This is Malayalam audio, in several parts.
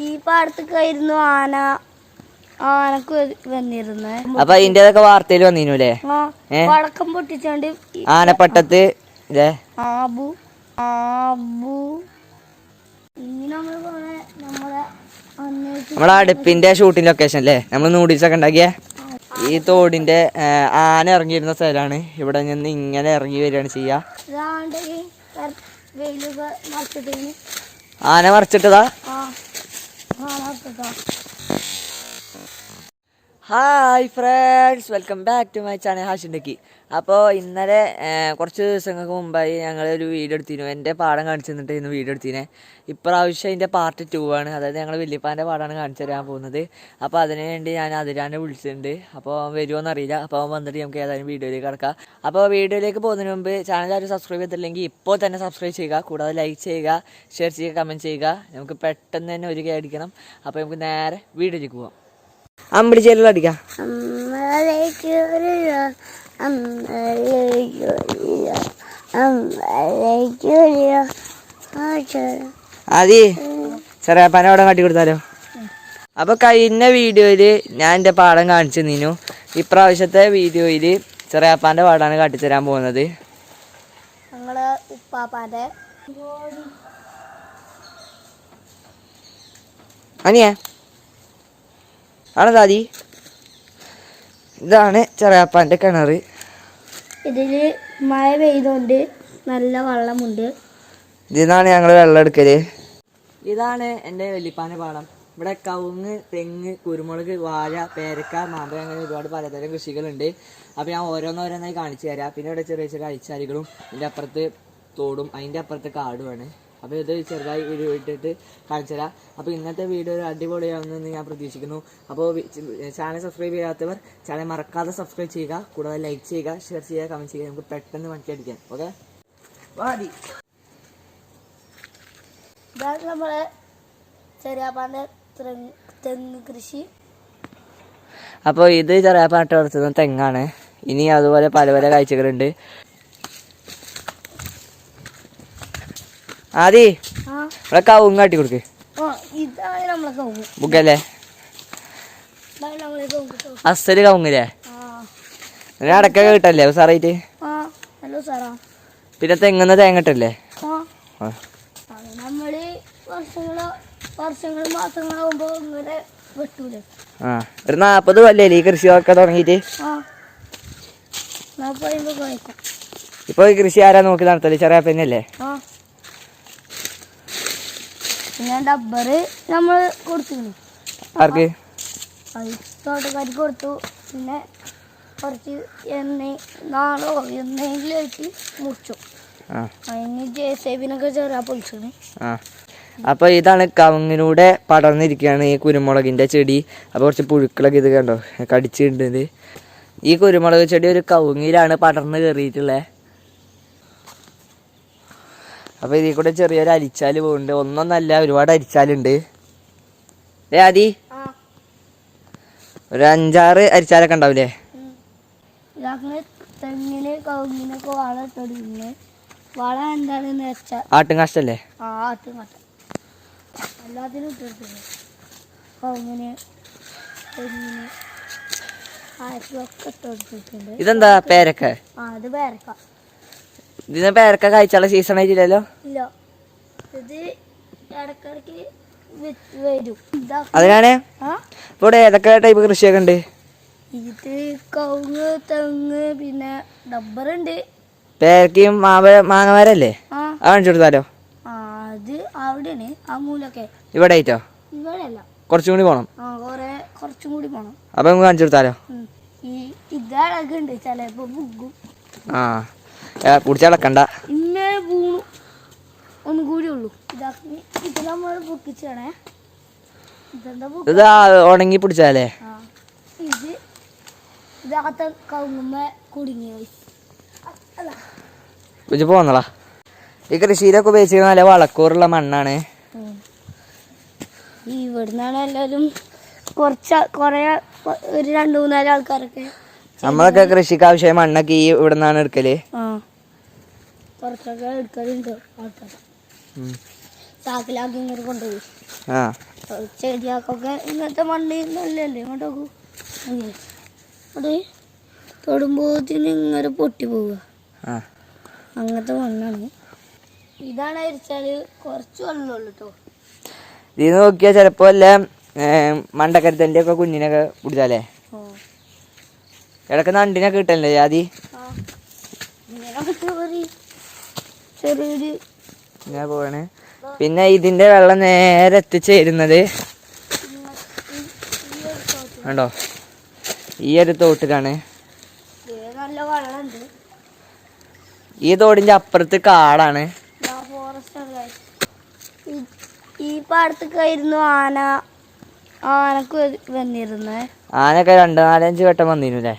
ഈ പാടത്തേക്കായിരുന്നു ആന. ആനക്ക് വന്നിരുന്നത് അപ്പൊ അതിന്റേതൊക്കെ വാർത്തയിൽ വന്നിരുന്നു വടക്കം ഏ? പടക്കം പൊട്ടിച്ചോണ്ട് ആനപ്പട്ടത്ത് ആബു ആബു. നമ്മളെ അടുപ്പിന്റെ ഷൂട്ടിംഗ് ലൊക്കേഷൻ അല്ലേ നമ്മൾ നൂഡിൽസ് ഒക്കെ ഉണ്ടാക്കിയ? ഈ തോടിന്റെ ആന ഇറങ്ങിയിരുന്ന സ്ഥലമാണ്. ഇവിടെ നിന്ന് ഇങ്ങനെ ഇറങ്ങി വരികയാണ് ചെയ്യാ. ഇതാണ്ട് ഈ കർ- വെയിലൊക്കെ മറച്ചിട്ടേന്. ആന മറിച്ചിട്ടതാ? ആ ആ മറച്ചിട്ടാ hi friends welcome back to my channel ഹാഷിൻഡക്കി അപ്പോൾ ഇന്നലെ കുറച്ച് ദിവസങ്ങൾക്ക് മുമ്പായി ഞങ്ങളൊരു വീഡിയോ എടുത്തിരുന്നു. എന്റെ പാടം കാണിച്ചു തന്നിട്ട് ഇന്ന് വീഡിയോ എടുത്തിനെ ഇപ്രാവശ്യം അതിന്റെ പാർട്ട് ടു ആണ്. അതായത് ഞങ്ങൾ വല്യപ്പാന്റെ പാടാണ് കാണിച്ചു തരാൻ പോകുന്നത്. അപ്പോൾ അതിന് വേണ്ടി ഞാൻ അതിരാനെ വിളിച്ചിട്ടുണ്ട്. അപ്പോൾ വരുമോയെന്ന് അറിയില്ല അപ്പോൾ വന്നിട്ട് നമുക്ക് ഏതായാലും വീഡിയോയിലേക്ക് കിടക്കാം. അപ്പോൾ വീഡിയോയിലേക്ക് പോകുന്നതിന് മുമ്പ് ചാനൽ ആരും സബ്സ്ക്രൈബ് ചെയ്തില്ലെങ്കിൽ ഇപ്പോൾ തന്നെ സബ്സ്ക്രൈബ് ചെയ്യുക. കൂടാതെ ലൈക്ക് ചെയ്യുക ഷെയർ ചെയ്യുക കമന്റ് ചെയ്യുക. നമുക്ക് പെട്ടെന്ന് തന്നെ ഒരു കൈ അടിക്കണം. അപ്പോൾ നമുക്ക് നേരെ വീഡിയോയിലേക്ക് പോവാം. അമ്പിടി ചേലുള്ള അടിക്കാം. ആദി ചെറിയപ്പാനെ അവിടെ കാട്ടി കൊടുത്താലോ? അപ്പൊ കഴിഞ്ഞ വീഡിയോയിൽ ഞാൻ എന്റെ പാടം കാണിച്ചു നിന്നു. ഇപ്രാവശ്യത്തെ വീഡിയോയിൽ ചെറിയപ്പാന്റെ പാടാണ് കാട്ടിത്തരാൻ പോകുന്നത്. ഞങ്ങൾ ഉപ്പാപ്പാന്റെ അനിയേ? ആണെന്താ ഇതാണ് ചെറിയപ്പാന്റെ കിണറ്. ഇതിൽ മഴ പെയ്തോണ്ട് നല്ല വെള്ളമുണ്ട്. ഇതിന്നാണ് ഞങ്ങൾ വെള്ളം എടുക്കൽ. ഇതാണ് എന്റെ വല്യപ്പാന്റെ പാടം. ഇവിടെ കവുങ്ങ് തെങ്ങ് കുരുമുളക് വാഴ പേരക്ക മാമ്പഴ അങ്ങനെ ഒരുപാട് പലതരം കൃഷികളുണ്ട്. അപ്പോൾ ഞാൻ ഓരോന്നോരോന്നായി കാണിച്ചു തരാം. പിന്നെ ഇവിടെ ചെറിയ ചെറിയ അഴിച്ചാലികളും ഇതിന്റെ അപ്പുറത്ത് തോടും അതിന്റെ അപ്പുറത്ത് കാടുമാണ് അപ്പോൾ ഇത് ചെറുതായി ഒരു ഇട്ടിട്ട് കാണിച്ചു തരാം. അപ്പോൾ ഇന്നത്തെ വീഡിയോ ഒരു അടിപൊളിയാവുമെന്ന് ഞാൻ പ്രതീക്ഷിക്കുന്നു. അപ്പോൾ ചാനൽ സബ്സ്ക്രൈബ് ചെയ്യാത്തവർ ചാനൽ മറക്കാതെ സബ്സ്ക്രൈബ് ചെയ്യുക. കൂടാതെ ലൈക്ക് ചെയ്യുക ഷെയർ ചെയ്യുക കമന്റ് ചെയ്യുക. നമുക്ക് പെട്ടെന്ന് മനസ്സിലടിക്കാം ഓക്കെ? വാടി ഇതാണ് നമ്മളെ ചെറിയാപ്പാന്റെ തെങ്ങ് തെങ്ങ് കൃഷി. അപ്പോൾ ഇത് ചെറിയ പാട്ട് വളർത്തുന്ന തെങ്ങാണ്. ഇനി അതുപോലെ പല പല കാഴ്ചകളുണ്ട്. ആദി ഇവിടെ കവുങ്ങ് കാട്ടി കൊടുക്ക്. നമ്മളെ ബുക്കല്ലേ നമ്മളെ. അസൽ കവുങ്ങില്ലേ? നിന്നെ അടക്ക അടക്കൊക്കെ കിട്ടല്ലേ ഉസാറായിട്ട് ആ ഹലോ സാറാ പിന്നെ തെങ്ങുന്ന തേങ്ങ ആ. നമ്മൾ ആ ഒരു നാപ്പത് കൊല്ലല്ലേ ഈ കൃഷിയൊക്കെ തുടങ്ങിയിട്ട്? ഇപ്പൊ ഈ കൃഷി ആരാ നോക്കി നടത്തല്ലേ ചെറിയ പെണ്ണല്ലേ പിന്നെ ഡബ്ബറ് നമ്മൾ കൊടുത്തിരുന്നു. ആർക്ക്? തോട്ടക്കാർക്ക് കൊടുത്തു. പിന്നെ കുറച്ച് എണ്ണ നാളോ എന്നെങ്കിലും ആയിട്ട് മുറിച്ചു. അതിന് ജെ സി ബിനൊക്കെ ചെറിയ പൊളിച്ചു അപ്പോൾ ഇതാണ് കവുങ്ങിലൂടെ പടർന്നിരിക്കുകയാണ് ഈ കുരുമുളകിന്റെ ചെടി. അപ്പോൾ കുറച്ച് പുഴുക്കളൊക്കെ ഇത് കണ്ടോ? കടിച്ചിട്ടുണ്ട് ഈ കുരുമുളക് ചെടി ഒരു കവുങ്ങിലാണ് പടർന്ന് കയറിയിട്ടുള്ളത് അപ്പോൾ ഇതിൽ കൂടെ ചെറിയൊരു അരിച്ചാൽ പോകുന്നുണ്ട് ഒന്നൊന്നല്ല ഒരുപാട് അരിച്ചാലുണ്ട്. ഏ ആദി. ഒരു അഞ്ചാറ് അരിച്ചാലൊക്കെ ഉണ്ടാവില്ലേ തെങ്ങിന് വള വള എന്താണെന്ന് വെച്ചാൽ ആ എല്ലാത്തിനും തെങ്ങിന് ഒക്കെ ഇട്ടെടുത്തിട്ടുണ്ട് ഇതെന്താ പേരക്ക? ആ അത് പേരക്ക. ഇതിന് പേരക്ക കഴിച്ചുള്ള സീസൺ ആയിട്ടില്ലല്ലോ? ഇല്ല. ഇത് ഇടക്കിടക്ക് വരും. അതിനാണ്? ഇവിടെ ഏതൊക്കെ ടൈപ്പ് കൃഷിയൊക്കെ ഉണ്ട്? ഇത് കവുങ്ങ് തെങ്ങ് പിന്നെ ഡബ്ബറുണ്ട് പേരക്കയും മാവ മാങ്ങമരല്ലേ? കാണിച്ചു കൊടുത്താലോ? അത് അവിടെയാണ്. ആ മൂലൊക്കെ. ഇവിടെ ആയിട്ടോ? ഇവിടെയല്ല. കുറച്ചും കൂടി പോണം. കൊറേ കുറച്ചും കൂടി പോണം. അപ്പൊ കാണിച്ചു കൊടുത്താലോ. ഈ ഇതളകുണ്ട് ചിലപ്പോ ബുഗും ആ. പിടിച്ച ഇളക്കണ്ട ഇങ്ങനെ പൂണു ഒന്നും കൂടി ഉള്ളൂ. ഇത് ഉണങ്ങി പിടിച്ചാലേ? ഇത് കവുങ്ങുമ്മ കുടുങ്ങി പോന്നളാ ഈ കൃഷിയിലൊക്കെ ഉപയോഗിച്ചിരുന്ന നല്ല വളക്കൂറുള്ള മണ്ണാണ്. ഇവിടുന്നാണ് എല്ലാവരും കുറച്ച് കുറേ ഒരു രണ്ട് മൂന്നാൽ ആൾക്കാരൊക്കെ നമ്മളൊക്കെ കൃഷിക്ക് ആവശ്യമായ മണ്ണൊക്കെ ഈ ഇവിടുന്നാണ് എടുക്കൽ. ആ. കുറച്ചൊക്കെ എടുക്കലുണ്ട് ആൾക്കാർ. ചാക്കിലാക്കി ഇങ്ങനെ കൊണ്ടുപോയി ചെടിയാക്കൊക്കെ ഇങ്ങനത്തെ മണ്ണ് നല്ലല്ലേ ഇങ്ങോട്ടൊക്കെ അങ്ങനെ അത്. തൊടുമ്പോത്തിന് ഇങ്ങനെ പൊട്ടി പോവുക. അങ്ങനത്തെ മണ്ണാണ്. ഇതാണ് അരിച്ചാൽ കുറച്ച് വെള്ളമുള്ളൂ കേട്ടോ ഇത് നോക്കിയാൽ ചെലപ്പോ അല്ല മണ്ടക്കരുത്തന്റെ ഒക്കെ കുഞ്ഞിനൊക്കെ പിടിച്ചാലേ ഇടയ്ക്ക് നണ്ടിനൊക്കെ കിട്ടല്ലേ കിട്ടിയ ചെറിയൊരു പോവാണ്. പിന്നെ ഇതിന്റെ വെള്ളം നേരെ എത്തിച്ചേരുന്നത് ണ്ടോ ഈ- ഒരു തോട്ടിലാണ്. ഈ തോടിന്റെ അപ്പുറത്ത് കാടാണ്. ഈ- പാടത്തേക്കായിരുന്നു ആന. ആനക്ക് വ- വന്നിരുന്നേ. ആനയൊക്കെ രണ്ട് നാലഞ്ച് വട്ടം വന്നിരുന്നു അല്ലേ?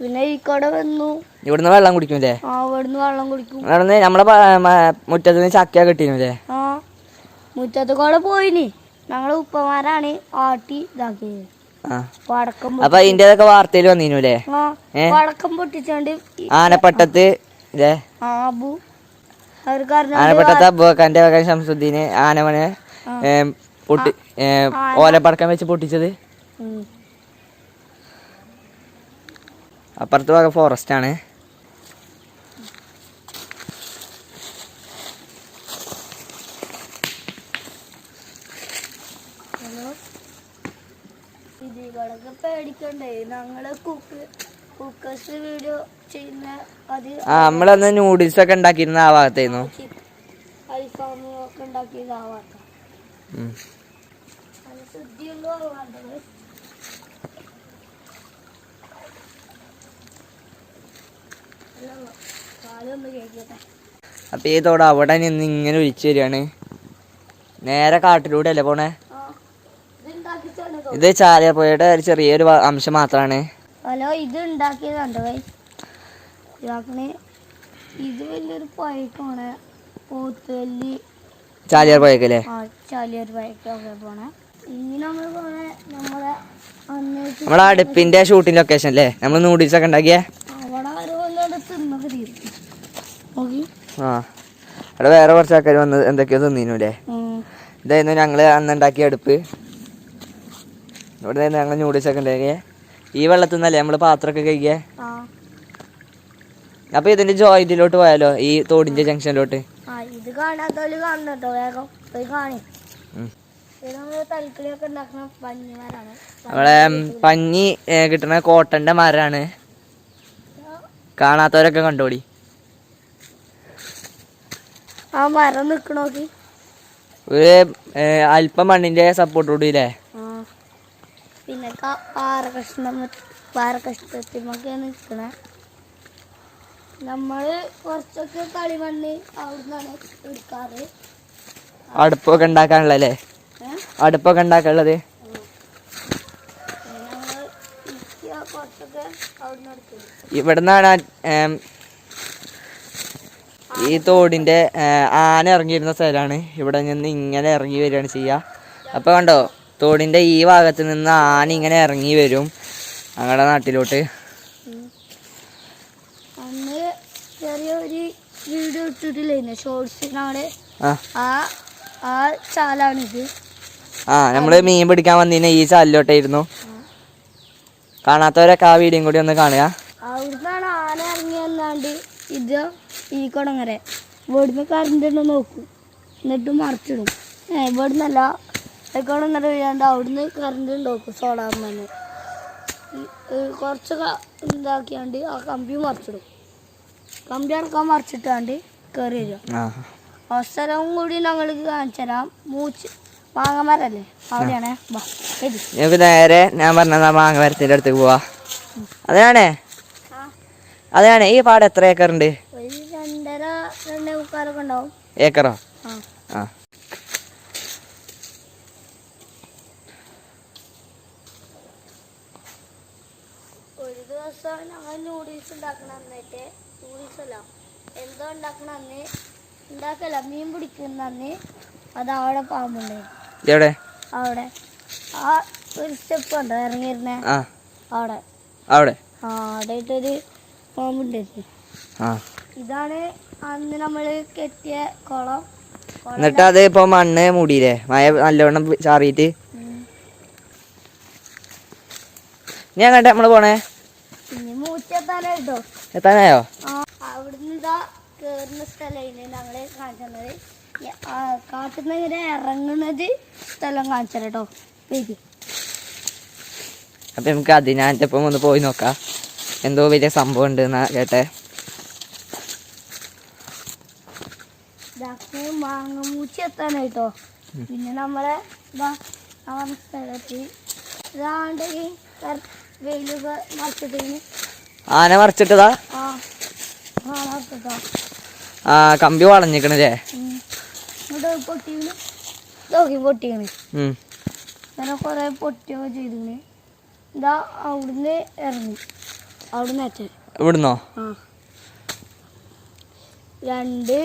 പിന്നെ ഈ കട വന്നു. ഇവിടുന്ന് വെള്ളം കുടിക്കും അല്ലേ ആ ഇവിടുന്ന് വെള്ളം കുടിക്കും. നടന്ന് നമ്മളെ മുറ്റത്ത് നിന്ന് ചക്ക കിട്ടിയിരുന്നു അല്ലേ ആ മുറ്റത്ത് കൂടെ പോയിനി. ഞങ്ങളെ ഉപ്പമാരാണ് ആട്ടി ഇതാക്കിയത്. അപ്പൊ അതിന്റെതൊക്കെ വാർത്തയിൽ വന്നിരുന്നു അല്ലേ? പടക്കം പൊട്ടിച്ചോണ്ട് ആനപ്പട്ടത്ത് കാരണം ആനപ്പട്ടത്ത് അബുബക്കന്റെ വക ശംസുദ്ദീന് ആനമനെ പൊട്ടി ഓലപ്പടക്കം വെച്ച് പൊട്ടിച്ചത്. അപ്പുറത്ത് ഭാഗം ഫോറസ്റ്റ് ആണ്. ഹലോ? ഇതികളൊക്കെ പേടിക്കണ്ടേ? ഞങ്ങൾ കുക്ക് കുക്കേഴ്സ് വീഡിയോ ചെയ്യുന്ന അത് ആ നമ്മളന്ന് നൂഡിൽസ് ഒക്കെ ഉണ്ടാക്കിയിരുന്ന ആ ഭാഗത്തായിരുന്നു അൽഫാമും ഒക്കെ ഉണ്ടാക്കിയത് ശുദ്ധിയുള്ള അപ്പൊ ഈ തോട് അവിടെ നിന്ന് ഇങ്ങനെ ഒഴിച്ചു വരികയാണ്. നേരെ കാട്ടിലൂടെ അല്ലേ പോണേ? ഇത് ചാലിയപ്പുഴയുടെ ഒരു ചെറിയൊരു അംശം മാത്രാണ്. ഹലോ ഇത് ഉണ്ടാക്കിയതുണ്ട് ഇത് വലിയൊരു പോത്തുവല്ലി. പഴക്കൊക്കെ പോണേ. നമ്മളെ അടുപ്പിന്റെ ഷൂട്ടിംഗ് ലൊക്കേഷൻ അല്ലേ നമ്മൾ നൂഡിൽസ് ഒക്കെ ഉണ്ടാക്കിയേ? ആ. അവിടെ വേറെ കുറച്ച് ആൾക്കാർ വന്ന് എന്തൊക്കെയോ തിന്നീനു അല്ലേ ഉം. ഇതായിരുന്നു ഞങ്ങൾ അന്ന് ഉണ്ടാക്കിയ അടുപ്പ്. ഇവിടെ ഞങ്ങൾ നൂഡിൽസ് ഒക്കെ ഉണ്ടാക്കിയേ. ഈ വെള്ളത്തിൽ നിന്നല്ലേ നമ്മൾ പാത്രമൊക്കെ കഴിക്കേ ആ. അപ്പൊ ഇതിന്റെ ജോയിന്റിലോട്ട് പോയാലോ? ഈ തോടിന്റെ ജംഗ്ഷനിലോട്ട്. ഇത് വേഗം. പോയി കാണി. നമ്മളെ പഞ്ഞി കിട്ടണ കിട്ടുന്ന കോട്ടന്റെ മരമാണ് കാണാത്തവരൊക്കെ കണ്ടോടി. ആ മരം നിക്കണോക്കി? ഒരു അല്പം മണ്ണിന്റെ സപ്പോർട്ട് കൂടിയില്ലേ പിന്നെ പാറ കഷ്ണം പാറ കഷ്ണത്തിമൊക്കെ നിൽക്കണേ നമ്മൾ കുറച്ചൊക്കെ കളിമണ്ണ് അവിടുന്നാണ് എടുക്കാറ്. അടുപ്പൊക്കെ ഉണ്ടാക്കാനുള്ളല്ലേ അടുപ്പൊക്കെ ഉണ്ടാക്കാനുള്ളത് ഞങ്ങൾ ഇരിക്കുക കുറച്ചൊക്കെ അവിടുന്ന് എടുക്കും ഇവിടുന്നാണ് ഈ തോടിന്റെ ആന ഇറങ്ങിയിരുന്ന സ്ഥലമാണ്. ഇവിടെ നിന്ന് ഇങ്ങനെ ഇറങ്ങി വരികയാണ് ചെയ്യുക അപ്പോൾ കണ്ടോ തോടിന്റെ ഈ ഭാഗത്ത് നിന്ന് ആന ഇങ്ങനെ ഇറങ്ങി വരും ഞങ്ങളുടെ നാട്ടിലോട്ട്. ചെറിയൊരു വീഡിയോ ആ. ആ ആ ചാലാണിത് ആ നമ്മൾ മീൻ പിടിക്കാൻ വന്നതിന് ഈ ചാലിലോട്ടായിരുന്നു. കാണാത്തവരൊക്കെ ആ വീഡിയോയും കൂടി ഒന്ന് കാണുക. അവിടുന്നാണ് ആന ഇറങ്ങിയെന്നാണ്ട് ഇത് ഈ കുടങ്ങരെ. ഇവിടുന്ന് കറണ്ട് ഉണ്ടോ നോക്കും. എന്നിട്ട് മറിച്ചിടും. ഇവിടുന്നല്ല. കുടങ്ങര വീഴാണ്ട് അവിടുന്ന് കറണ്ട് നോക്കും സോളാർ മണ്ണ് കുറച്ച് ഇതാക്കിയാണ്ട് ആ കമ്പി മറിച്ചിടും. കമ്പി അടക്കാൻ മറിച്ചിട്ടാണ്ട് കയറി വരും ആ. അവസരവും കൂടി ഞങ്ങൾക്ക് കാണിച്ചു തരാം മൂച്ച് മാങ്ങമരല്ലേ അവിടെയാണേ. വാ നമുക്ക് നേരെ ഞാൻ പറഞ്ഞ മാങ്ങ മരത്തിന്റെ അടുത്തേക്ക് പോവാ. അതാണേ അതാണ് ഈ പാട എത്ര ഏക്കർ ഉണ്ട് ഏക്കറോ? ആ. ഒരു ദിവസം ഞങ്ങൾ നൂഡിൽസ് ഉണ്ടാക്കണ എന്നിട്ട്. നൂഡിൽസ് അല്ല. എന്തോ ഉണ്ടാക്കണ അന്ന്. ഉണ്ടാക്കല്ല മീൻ പിടിക്കുന്ന അന്ന്. അത് അവിടെ പാമ്പുണ്ടായിരുന്നു. എവിടെ? അവിടെ. ആ ഒരു സ്റ്റെപ്പ് ഉണ്ടോ ഇറങ്ങിയിരുന്നേ? ആ. അവിടെ. അവിടെ? ആ ഇതാണ് അന്ന് നമ്മൾ കെട്ടിയ കുളം. എന്നിട്ട് അത് ഇപ്പൊ മണ്ണ് മൂടിയില്ലേ? മഴ നല്ലവണ്ണം ചാറിയിട്ട്? ഇനി കണ്ടേ നമ്മൾ പോണേ? എത്താനായോ? അവിടുന്ന് ഇതാ കേറുന്ന സ്ഥലം ഞങ്ങൾ കാണിച്ചത് കാട്ടുന്ന ഇങ്ങനെ ഇറങ്ങുന്നത് സ്ഥലം കാണിച്ചു കേട്ടോ വരി. അപ്പൊ നമുക്ക് അതിനാറ്റപ്പം ഒന്ന് പോയി നോക്കാം. എന്തോ വലിയ സംഭവം ഉണ്ട് എന്നാ കേട്ടെ. മാങ്ങമൂച്ചി മാങ്ങ മൂച്ചി എത്താനായിട്ടോ. പിന്നെ നമ്മളെ സ്ഥലത്ത് ഇതാണ്ട് ഈ കർ- വെയിലൊക്കെ മറിച്ചിട്ടിങ്ങനെ. ആന മറിച്ചിട്ടതാ? ആ കമ്പി വളഞ്ഞിക്കണല്ലേ? പൊട്ടിക്കണ് നോക്കി പൊട്ടിക്കണ് ഉം. അങ്ങനെ കുറെ പൊട്ടിയൊക്കെ ചെയ്തിക്കണ് ഇതാ അവിടുന്ന് ഇറങ്ങി. അവിടുന്ന് അച്ഛൻ ഇവിടുന്നോ? രണ്ട്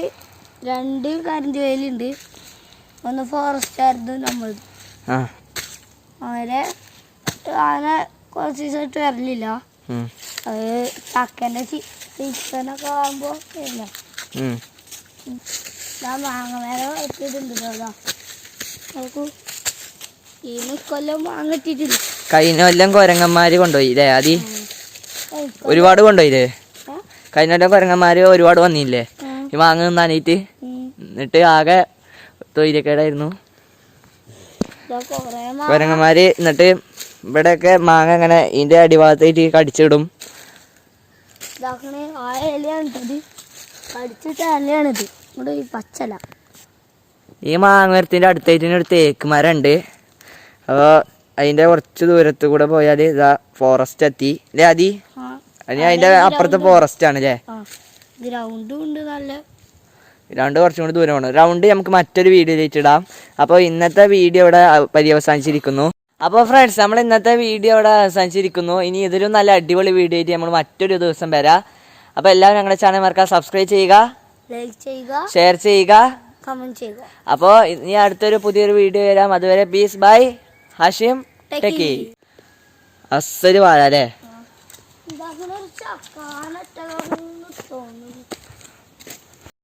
രണ്ട് കരണ്ട് വേലുണ്ട്. ഒന്ന് ഫോറസ്റ്റ് ആയിരുന്നു നമ്മൾ അങ്ങനെ ആന കുറച്ച് ദിവസമായിട്ട് വരലില്ല. അത് ചക്കന്റെ സീസണൊക്കെ ആകുമ്പോൾ വരില്ല. ഞാൻ മാങ്ങ മരം എത്തിയിട്ടുണ്ട് അതാ നോക്കൂ. ഈ കൊല്ലം മാങ്ങ കഴിഞ്ഞ കൊല്ലം കൊരങ്ങന്മാര് കൊണ്ടുപോയി അല്ലേ ഏയ്, ഒരുപാട് കൊണ്ടുപോയില്ലേ? കഴിഞ്ഞ കൊല്ലം കൊരങ്ങന്മാര് ഒരുപാട് വന്നില്ലേ? ഈ മാങ്ങ നിന്നാനീറ്റ് ഉം. എന്നിട്ട് ആകെ തൊയിലക്കേടായിരുന്നു കൊരങ്ങന്മാര് എന്നിട്ട് ഇവിടെയൊക്കെ മാങ്ങ ഇങ്ങനെ ഇതിന്റെ അടിഭാഗത്തായിട്ട് കടിച്ചിടും. കടിച്ചിട്ട ഇലയാണിത്. ഇവിടെ ഈ പച്ചല. ഈ മാങ്ങമരത്തിന്റെ അടുത്തായിട്ട് ഒരു തേക്ക് മരം ഉണ്ട് അപ്പോൾ അതിന്റെ കുറച്ച് ദൂരത്ത് കൂടെ പോയാൽ ഇതാ ഫോറസ്റ്റ് എത്തി. അല്ലേ അതി ഇനി അതിന്റെ അപ്പുറത്തെ ഫോറസ്റ്റ് ആണ് അല്ലേ ഗ്രൗണ്ടും ഉണ്ട് നല്ല. ഗ്രൗണ്ട് കുറച്ചും കൂടി ദൂരമാണ് ഗ്രൗണ്ട് നമുക്ക് മറ്റൊരു വീഡിയോയിലേക്ക് ഇടാം. അപ്പോൾ ഇന്നത്തെ വീഡിയോ ഇവിടെ പര്യവസാനിച്ചിരിക്കുന്നു. അപ്പോൾ ഫ്രണ്ട്സ് നമ്മൾ ഇന്നത്തെ വീഡിയോ ഇവിടെ അവസാനിച്ചിരിക്കുന്നു. ഇനി ഇതൊരു നല്ല അടിപൊളി വീഡിയോ ആയിട്ട് നമ്മൾ മറ്റൊരു ദിവസം വരാം. അപ്പോൾ എല്ലാവരും ഞങ്ങളുടെ ചാനൽ മറക്കാൻ സബ്സ്ക്രൈബ് ചെയ്യുക. ഷെയർ ചെയ്യുക കമന്റ് ചെയ്യുക. അപ്പോൾ ഇനി അടുത്തൊരു പുതിയൊരു വീഡിയോ വരാം. അതുവരെ ബീസ് ബൈ ഹാഷിം ടെക്കി അസ്സൽ വാഴ അല്ലേ? തോന്നുന്നു